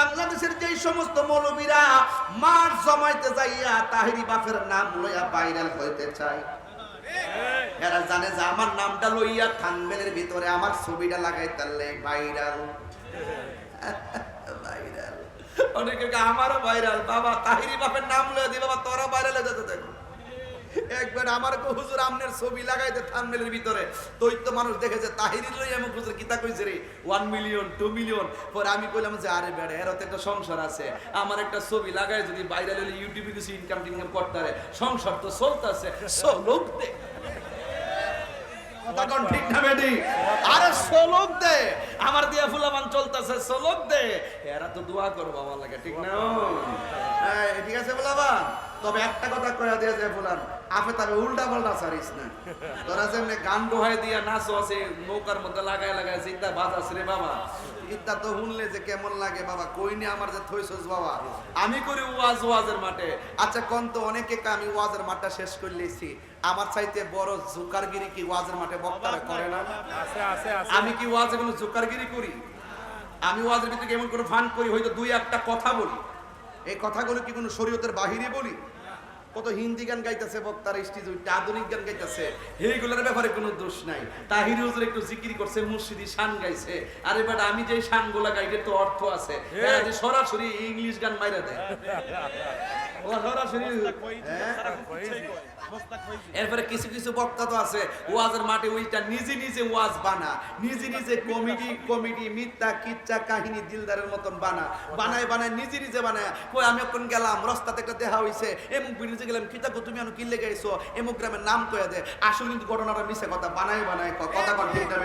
বাংলাদেশের যেই সমস্ত মৌলবীরা মাঠ জমাইতে যাইয়া তাহিরি বাপের নাম লইয়া ভাইরাল হইতে চায়। এরা জানে যে আমার নামটা লইয়া থানবেলের ভিতরে আমার ছবিটা লাগাই তাহলে ভাইরাল ভাইরাল অনেকে আমারও ভাইরাল বাবা, তাহিরি বাপের নাম লইয়া দি বাবা তোরা ভাইরাল হয়ে যেতে দেখো। একবার আমার কো হুজুর আমনের ছবি লাগাইতে থাম্বনেলের ভিতরে। তো মানুষ দেখেছে, তাহিরি লই আমি হুজুর কিতা কইছে রে? 1 মিলিয়ন 2 মিলিয়ন পরে আমি কইলাম যে, আরে বেড়ে, এর একটা সংসার আছে। আমার একটা ছবি লাগাই, যদি ভাইরাল হলে ইউটিউবে কিছু ইনকাম টিনকাম করতে পারে। সংসার তো চলতেছে সোলোক দে। আমার হ্যাঁ তবে একটা কথা কয়া দিয়া যায় আপে তবে উল্টা পাল্টা সারিস না। তোরা যেমনি গান দোহাই দিয়া নাচো আছে নৌকার মধ্যে লাগায় লাগায় চিন্তা বাজাস রে বাবা। ইত্যা তো শুনলে যে কেমন লাগে বাবা কই নি আমার যে থইছস বাবা। আমি করি ওয়াজ ওয়াজের মাঠে। আচ্ছা কোন তো অনেকে আমি ওয়াজের মাঠটা শেষ করে লিয়েছি আমার চাইতে বড় জুকারগিরি কি ওয়াজের মাঠে বক্তারা করে না? আছে আছে আছে। আমি কি ওয়াজে কোনো জোকারগিরি করি? আমি ওয়াজের ভিতরে কেমন করে ফান করি? হয়তো দুই একটা কথা বলি। এই কথাগুলো কি কোনো শরীয়তের বাহিরে বলি? কত হিন্দি গান গাইতেছে বক্তার স্টেজ উঠতে আধুনিক গান গাইতেছে। এইগুলোর ব্যাপারে কোনো দোষ নাই। তাহির হুজুর একটু জিকির করছে মুর্শিদি শান গাইছে। আরে বাট আমি যে শানগুলা গাইলে তো অর্থ আছে। যে সরাসরি ইংলিশ গান মাইরা দেয়? এরপরে কিছু কিছু বক্তা তো আছে ওয়াজের মাঠে ওইটা নিজে নিজে ওয়াজ বানা নিজে নিজে কমেডি কমেডি মিথ্যা কিচ্ছা কাহিনী দিলদারের মতন বানা বানায় বানায় নিজে নিজে বানায়। কই আমি এখন গেলাম রাস্তাতে একটা দেখা হইছে এমুক বিরিজে গেলাম কিতা গো তুমি আমি কিনলে গাইছো এমুক গ্রামের নাম কয়ে দে। আসলে কিন্তু ঘটনাটা মিশে কথা বানায় বানায় কথা কন ঠিক না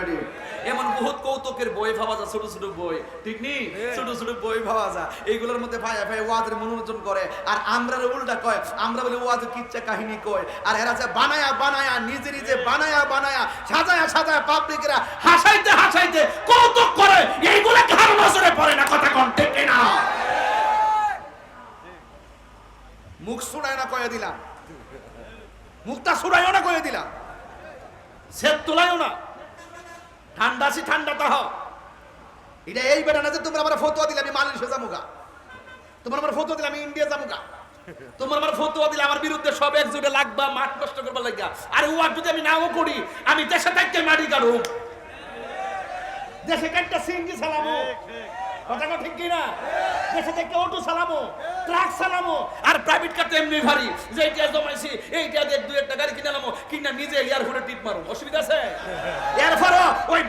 এমন বহুত কৌতুকের বই ভাবা যা ছোট ছোট বই। ঠিক নি? ছোট ছোট বই ভাবা যা এইগুলোর মধ্যে ভাই ভাই ওয়াজের মনোরঞ্জন করে আর আমরা উল্টা কয়, আমরা বলি ওয়াজের কিচ্ছা কাহিনী কয়। আর এরা যে বানায়া বানায়া, নিজে নিজে বানায়া বানায়া, সাজায়া সাজায়া পাবলিকরা হাসাইতে হাসাইতে কৌতুক করে, এইগুলা কার নজরে পড়ে না, কথা কোন ঠিক না মুখ সুড়ায় না কয়ে দিলাম। মুখটা সুড়াইও না কয়ে দিলাম। সেট তোলাইও না। ঠান্ডা আছি, ঠান্ডা তাহ এটা এই বেটা না যে তোমরা আমার ফতোয়া দিলে আমি মালয়েশিয়া যামুগা। তোমার আমার ফতোয়া দিলে আমি ইন্ডিয়া যামুগা। তোমার আমার ফতোয়া দিলে আমার বিরুদ্ধে সব একজোটে লাগবা, মাঠ করবার লাগিয়া আর যদি আমি নাও করি, আমি দেশে থাকতে মারি কারু দেশে সিঙ্গি চালামো আর প্রাইভেট এইটা একটা গাড়ি কিনে কিনা নিজে টিপ অসুবিধা আছে? এরপরও ওই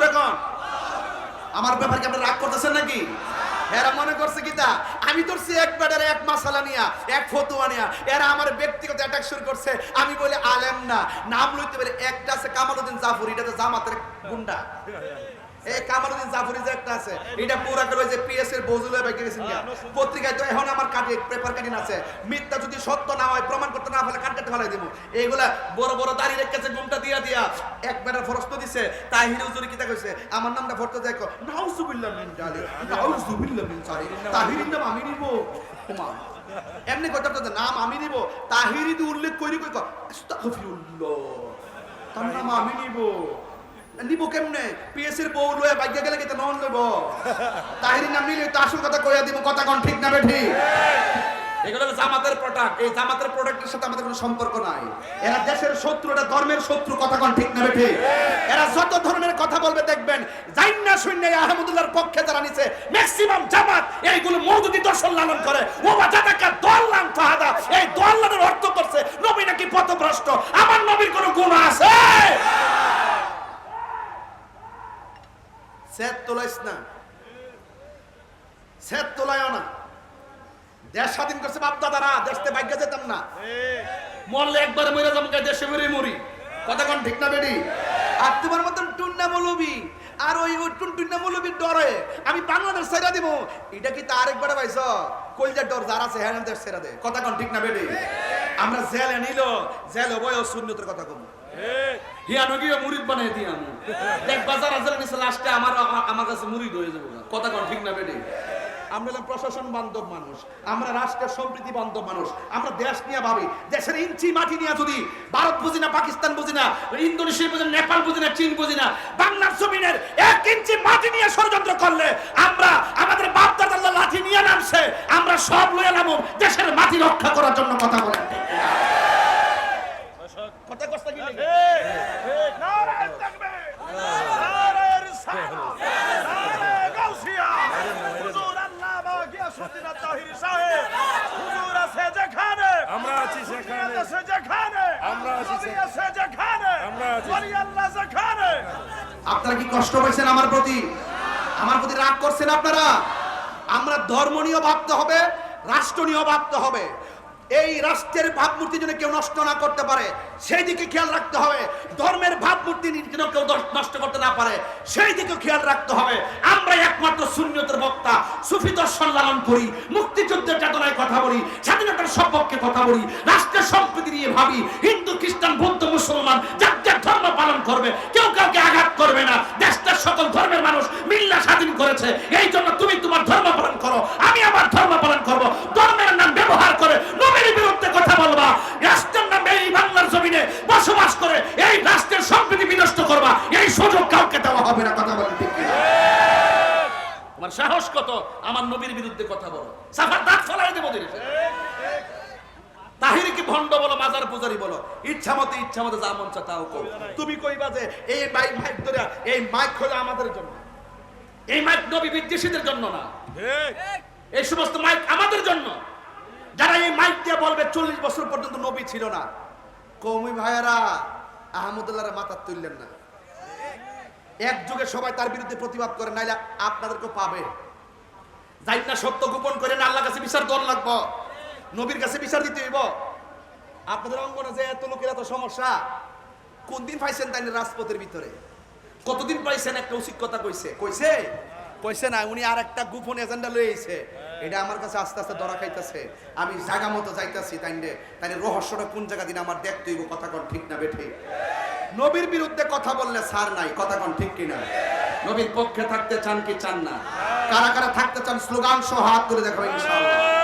জোরে কন। আমার ব্যাপারে আপনি রাগ করতেছেন নাকি? এরা মনে করছে কি তা? আমি ধরছি এক ব্যাটারে এক মাসালা নিয়া, এক ফতুয়া নিয়া। এরা আমার ব্যক্তিগত অ্যাটাক শুরু করছে। আমি বলি, আলেম না। নাম লইতে পারি একটা আছে কামালুদ্দিন জাফর এটা তো জামাতের গুন্ডা। এই কামালউদ্দিন জাফরি যে একটা আছে। এটা পুরা করে যে পিএস এর বজুল বাইকে গেছেন পত্রিকায় তো এখন আমার কাটে পেপার কাটিন আছে। মিথ্যা যদি সত্য না হয় প্রমাণ করতে না পারলে কাট কাটতে ফেলাই দিব। এইগুলা বড় বড় দাড়ি রেখেছে ঘুমটা দিয়া দিয়া। এক বেটার ফরস্ত দিছে তাই হিরো জুরি কিতা কইছে আমার নামটা ফরতে যায় কো নাউজুবিল্লাহ মিন জালিক নাউজুবিল্লাহ মিন জালিক তাহিরির নাম আমি নিব। ওমা। এমনি কথা তো নাম আমি নিব। তাহিরি উল্লেখ কইরি কই কো? আস্তাগফিরুল্লাহ। তার নাম আমি নিব। নিব কেমনে পিএস এর বউ লয়ে বাইকে গেলে কেতে নন লইব। তাহিরি নাম নিলে তো আসল কথা কইয়া দিব, কথা কোন ঠিক না বেঠি। এগুলো হলো জামাতের প্রোডাক্ট এই জামাতের প্রোডাক্টের সাথে আমাদের কোনো সম্পর্ক নাই। এরা দেশের শত্রু এটা ধর্মের শত্রু, কথা কোন ঠিক না বেঠি। এরা যত ধরনের কথা বলবে দেখবেন, জাইন্না শূন্য আহমদুল্লাহর পক্ষে নিছে ম্যাক্সিমাম জামাত এইগুলো মৌদুদি দর্শন লালন করে। ও এই অর্থ করছে, নবী নাকি পথভ্রষ্ট। আমার নবীর কোনো গুণ আছে? সেট তোলাইস না। না। দেশ স্বাধীন করছে দেশতে যেতাম না। মরলে একবার মরে যাব দেশে মরে। কোন ঠিক না বেডি আর তোমার মতন টুন্না মৌলবি, আর ওই ডরে, আমি বাংলাদেশ ছেড়া দিব। এটা কি তা আরেকবার পাইছ কলজার ডর যারা আছে হ্যাঁ দেশ ছেড়া দে। কোন ঠিক না বেডি আমরা জেলে নিল, জেল বয় শূন্যতের কথা কম। ঠিক ইঞ্চি মাটি নিয়ে পাকিস্তান বুঝি না, ইন্দোনেশিয়া বুঝি নেপাল বুঝি না, চীন বুঝি না, বাংলার জমিনের এক ইঞ্চি মাটি নিয়ে ষড়যন্ত্র করলে আমরা আমাদের বাপ দাদার লাঠি নিয়ে নামছে, আমরা সব লয়ে নামো দেশের মাটি রক্ষা করার জন্য কথা বলেন। কথা কষ্ট কি লেগে? ঠিক নারায়ণ তাকবীর নারায়ণ রিসালাত নারায়ণ গাউসিয়া হুজুর আল্লামা গিয়াসউদ্দিন তাহিরি সাহেব হুজুর আছে যেখানে আমরা আছি সেখানে হুজুর আছে যেখানে আমরা আছি নবী সেখানে। আছে যেখানে আমরা আছি ওলি আল্লাহ যেখানে আপনারা কি কষ্ট পাইছেন আমার প্রতি? আমার প্রতি রাগ করছেন আপনারা? আমরা ধর্ম নিয়েও ভাবতে হবে রাষ্ট্র নিয়েও ভাবতে হবে। এই রাষ্ট্রের ভাবমূর্তি যেন কেউ নষ্ট না করতে পারে, সেই দিকে খেয়াল রাখতে হবে। ধর্মের ভাবমূর্তি যেন কেউ নষ্ট করতে না পারে, সেই দিকে খেয়াল রাখতে হবে। আমরা একমাত্র শূন্যতের বক্তা। সুফি দর্শন লালন করি, মুক্তিযুদ্ধের চেতনায় কথা বলি, স্বাধীনতার সপক্ষে কথা বলি, রাষ্ট্রের সম্প্রীতি নিয়ে ভাবি, হিন্দু, খ্রিস্টান, বৌদ্ধ, মুসলমান, যার যার ধর্ম পালন করবে, কেউ করবে না। দেশটার সকল ধর্মের মানুষ মিল্লা স্বাধীন করেছে। এই জন্য তুমি তোমার ধর্ম পালন করো আমি আমার ধর্ম পালন করব ধর্মের নাম ব্যবহার করে নবীর বিরুদ্ধে কথা বলবা রাষ্ট্রের নামে এই বাংলার জমিনে বসবাস করে এই রাষ্ট্রের সম্প্রীতি বিনষ্ট করবা এই সুযোগ কাউকে দেওয়া হবে না কথা বলেন ঠিক কিনা? তোমার সাহস কত আমার নবীর বিরুদ্ধে কথা বলো সাফার দাঁত ফলাই দেবো দিনে তাহিরি কি ভণ্ড বলো মাজার পূজারি বলো ইচ্ছা মতো ইচ্ছা মতো যা মন চা তাও কও তুমি কইবা যে এই মাইক মাইক ধরে এই মাইক হলো আমাদের জন্য। এই মাইক নবী বিদ্বেষীদের জন্য না। ঠিক। এই সমস্ত মাইক আমাদের জন্য। যারা এই মাইক দিয়ে বলবে চল্লিশ বছর পর্যন্ত নবী ছিল না। কৌমি ভাইয়েরা আহমদুল্লাহর মাথা তুললেন না। এক যুগে সবাই তার বিরুদ্ধে প্রতিবাদ করে নাইলে আপনাদেরকে পাবে। যাই না সত্য গোপন করে না আল্লাহ কাছে বিচার দল লাগবো। নবীর কাছে বিচার দিতে হইব। আপনাদের অঙ্গনে যে এত লোকের এত সমস্যা কোন দিন পাইছেন তাই রাজপথের ভিতরে? কতদিন পাইছেন একটা উচিত কথা কইছে? কইছে? কইছে না, উনি আর একটা গোপন এজেন্ডা লয়ে আইছে। এটা আমার কাছে আস্তে আস্তে ধরা খাইতেছে। আমি জায়গা মতো যাইতাছি তাইলে তাইলে রহস্যটা কোন জায়গা দিন আমার দেখতে হইব, কথা কোন ঠিক না বেঠে? নবীর বিরুদ্ধে কথা বললে সার নাই, কথা কোন ঠিক কিনা? নবীর পক্ষে থাকতে চান কি চান না? কারা কারা থাকতে চান, স্লোগান সহ হাত তুলে দেখাবো ইনশাআল্লাহ।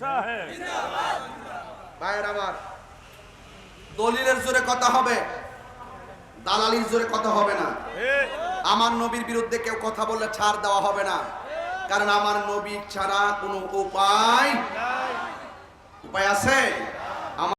সাহেব ভাইয়ের আমার দলিলের জোরে কথা হবে দালালির জোরে কথা হবে না। আমার নবীর বিরুদ্ধে কেউ কথা বললে ছাড় দেওয়া হবে না। কারণ আমার নবী ছাড়া কোনো উপায় উপায় আছে?